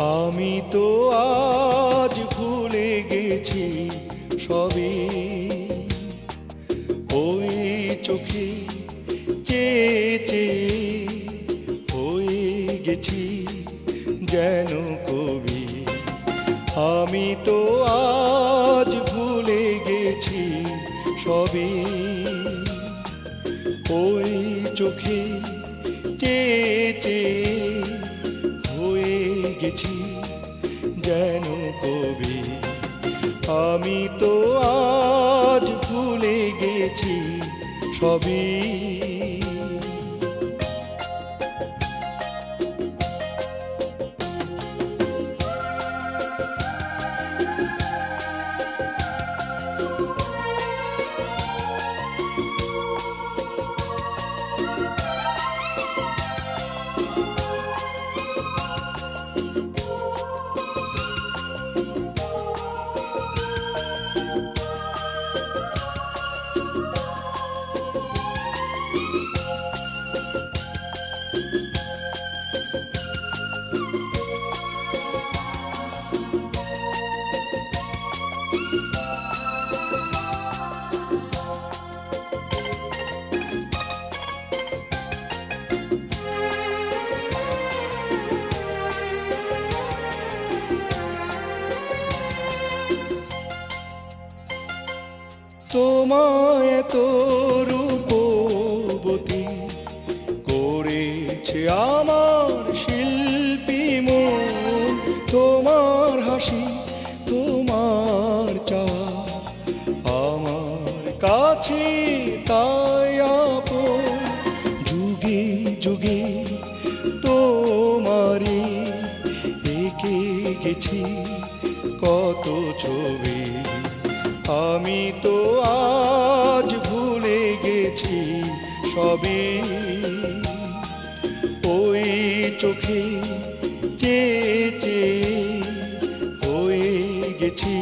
আমি তো আজ ভুলে গেছি সবই। ওই চোখে চেয়ে চেয়ে হয়ে গেছি যেন কবি। আমি তো আজ ভুলে গেছি সবই। ওই চোখে চেয়ে গেছি যেন কবি। আমি তো আজ ভুলে গেছি সবই। তোমায় তো রূপবতী করেছে আমার শিল্পী মন। তোমার হাসি, তোমার চাওয়া আমার কাছে তাই আপন। যুগে যুগে তোমারি এঁকে গেছি কত ছবি। আমি তো আজ ভুলে গেছি সবই। ওই চোখে চেয়ে চেয়ে হয়ে গেছি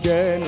যেন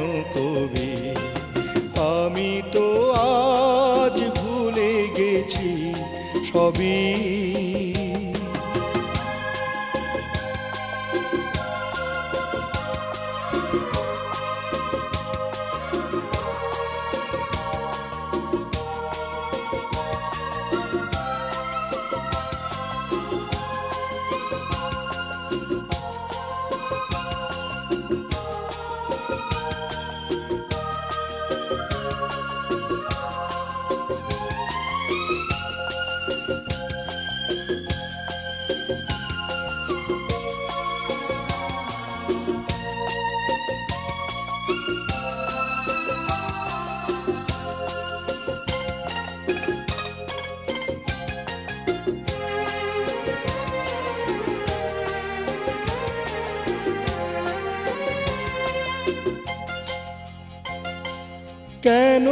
কেন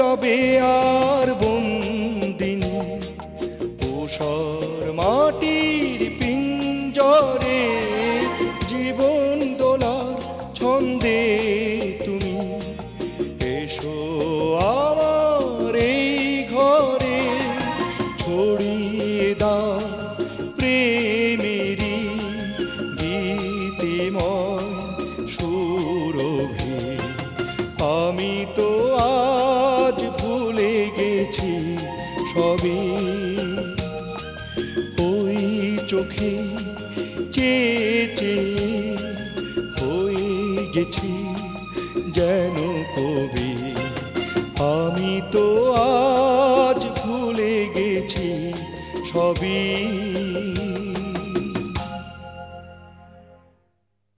রবে আর বন্দিন? ওসর মাটির পিঞ্জরে জীবন দোলার ছন্দে তুমি। এসো আমার এই ঘরে, ছড়িয়ে দাও প্রেমেরই গীতিময় সুরভি। আমি তো চোখে চেয়ে চেয়ে হয়ে গেছি যেন কবি। আমি তো আজ ভুলে গেছি সবই